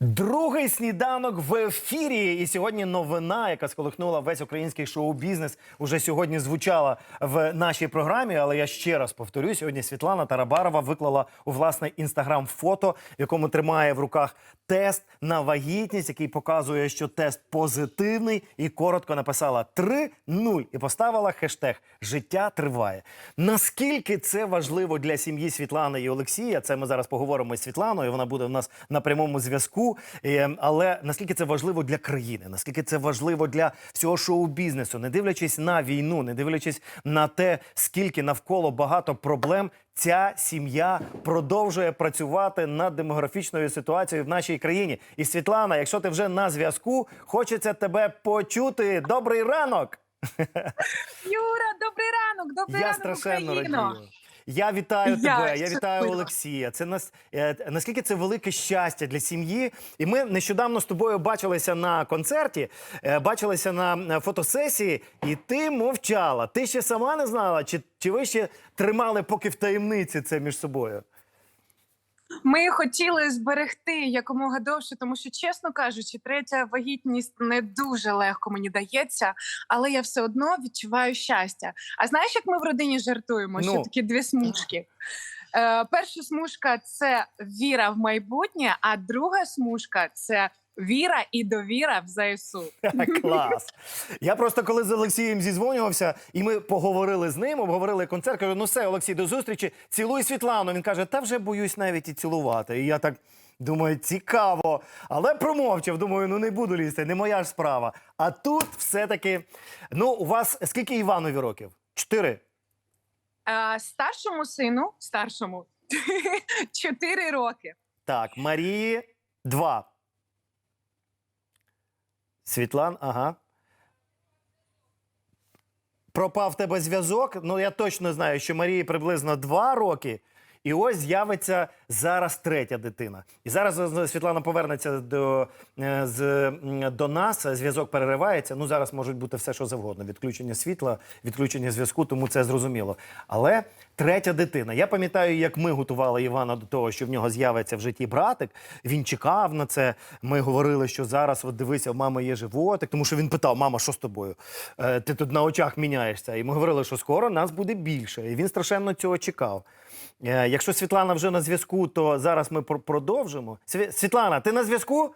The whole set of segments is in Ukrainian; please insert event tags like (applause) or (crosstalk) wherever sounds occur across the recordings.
Другий сніданок в ефірі. І сьогодні новина, яка сколихнула весь український шоу-бізнес, уже сьогодні звучала в нашій програмі. Але я ще раз повторю: сьогодні Світлана Тарабарова виклала у власне інстаграм фото, в якому тримає в руках тест на вагітність, який показує, що тест позитивний, і коротко написала 3-0 і поставила хештег Життя триває. Наскільки це важливо для сім'ї Світлани і Олексія? Це ми зараз поговоримо з Світланою. Вона буде в нас на прямому зв'язку. Е, Але наскільки це важливо для країни? Наскільки це важливо для всього шоу-бізнесу, не дивлячись на війну, не дивлячись на те, скільки навколо багато проблем. Ця сім'я продовжує працювати над демографічною ситуацією в нашій країні. І Світлана, якщо ти вже на зв'язку, хочеться тебе почути. Добрий ранок! (laughs) Юра, добрий ранок, добрий Я ранок, страшенно Україно. радію. Я вітаю Я тебе. Я вітаю щаслива. Олексія. Це нас е, наскільки це велике щастя для сім'ї. І ми нещодавно з тобою бачилися на концерті, е, бачилися на фотосесії, і ти мовчала. Ти ще сама не знала, чи, чи ви ще тримали поки в таємниці це між собою? Ми хотіли зберегти якомога довше, тому що, чесно кажучи, третя вагітність не дуже легко мені дається, але я все одно відчуваю щастя. А знаєш, як ми в родині жартуємо? Ну. Що такі дві смужки? Е, перша смужка це віра в майбутнє, а друга смужка це віра і довіра в ЗСУ. (laughs) Клас. Я просто коли з Олексієм зізвонювався, і ми поговорили з ним, обговорили концерт. Кажу, ну все, Олексій, до зустрічі. Цілуй Світлану. Він каже, та вже боюсь навіть і цілувати. І я так думаю, цікаво. Але промовчав. Думаю, ну не буду лізти, не моя ж справа. А тут все-таки. Ну, у вас скільки Іванові років? Чотири. Е, старшому сину, старшому (laughs) 4 роки. Так, Марії два. Світлан, ага. Пропав в тебе зв'язок. Ну, я точно знаю, що Марії приблизно два роки. І ось з'явиться зараз третя дитина. І зараз е, Світлана повернеться до, е, з, до нас. Зв'язок переривається. Ну, зараз можуть бути все, що завгодно: відключення світла, відключення зв'язку, тому це зрозуміло. Але третя дитина. Я пам'ятаю, як ми готували Івана до того, що в нього з'явиться в житті братик. Він чекав на це. Ми говорили, що зараз, от дивися, в мами є животик, тому що він питав: мама, що з тобою? Е, ти тут на очах міняєшся. І ми говорили, що скоро нас буде більше. І він страшенно цього чекав. Е, Якщо Світлана вже на зв'язку, то зараз ми пр- продовжимо. Сві- Світлана, ти на зв'язку?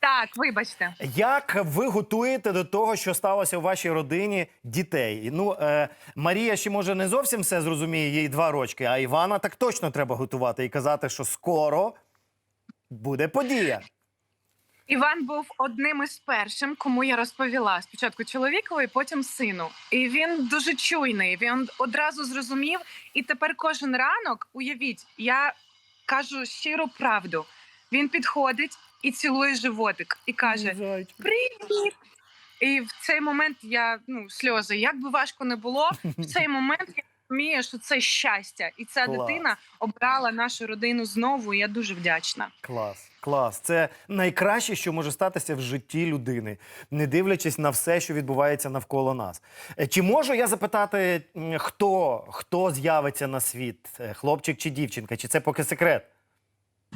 Так, вибачте. Як ви готуєте до того, що сталося у вашій родині дітей? Ну, е, Марія ще може не зовсім все зрозуміє, їй два рочки, а Івана так точно треба готувати і казати, що скоро буде подія. Іван був одним із першим, кому я розповіла спочатку чоловікові, потім сину. І він дуже чуйний. Він одразу зрозумів. І тепер кожен ранок, уявіть, я кажу щиру правду. Він підходить і цілує животик і каже: Привіт! І в цей момент я ну сльози. Як би важко не було, в цей момент я розумію, що це щастя, і ця Клас. дитина обрала нашу родину знову. і Я дуже вдячна. Клас, клас. Це найкраще, що може статися в житті людини, не дивлячись на все, що відбувається навколо нас. Е, Чи можу я запитати, хто, хто з'явиться на світ? Е, Хлопчик чи дівчинка? Чи це поки секрет?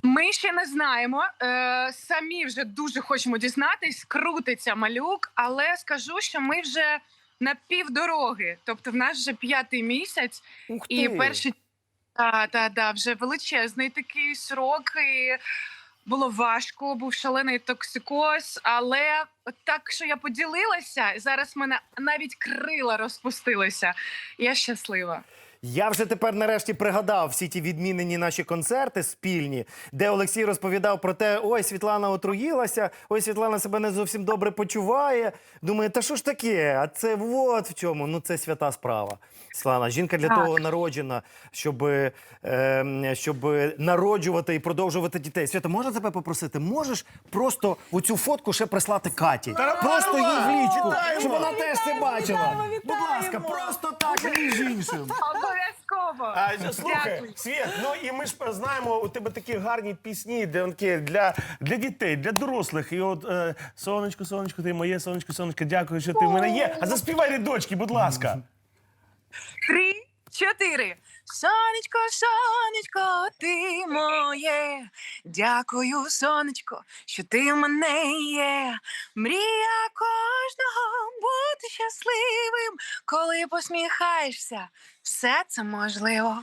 Ми ще не знаємо. Е, самі вже дуже хочемо дізнатись. Крутиться малюк, але скажу, що ми вже на півдороги. Тобто, в нас вже п'ятий місяць, Ух і перші та, та, та, вже величезний такий срок. І було важко, був шалений токсикоз. Але так, що я поділилася, зараз в мене навіть крила розпустилися. Я щаслива. Я вже тепер нарешті пригадав всі ті відмінені наші концерти спільні, де Олексій розповідав про те, ой, Світлана отруїлася, ой, Світлана себе не зовсім добре почуває. Думаю, та що ж таке? А це от в чому? Ну це свята справа. Світлана, жінка для Так. того народжена, щоб, е, щоб народжувати і продовжувати дітей. Свята, можна тебе попросити? Можеш просто оцю фотку ще прислати Каті? Просто їй в лічку, щоб вона теж це бачила. Будь ласка, просто так, між іншим. Обов'язково. А, слухай, Дякую. Світ, ну і ми ж знаємо, у тебе такі гарні пісні для, для дітей, для дорослих. І от е, сонечко, сонечко, ти моє сонечко, сонечко, дякую, що ти в мене є. А заспівай рядочки, будь ласка. Три, чотири. Сонечко, сонечко, ти моє. Дякую, сонечко, що ти в мене є. Мрія кожного бути щасливим, коли посміхаєшся. Все це можливо.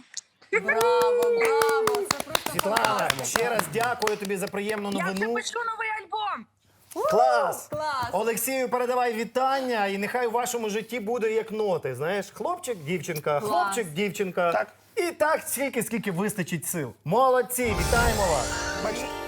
Браво, браво! Це просто Світлана, ще раз дякую тобі за приємну Я вже новину. пишу новий. Клас! клас. Олексію, передавай вітання, і нехай у вашому житті буде як ноти. Знаєш, хлопчик, дівчинка, Клас. хлопчик, дівчинка. Так. І так, скільки, скільки вистачить сил. Молодці, вітаємо вас. Бачите?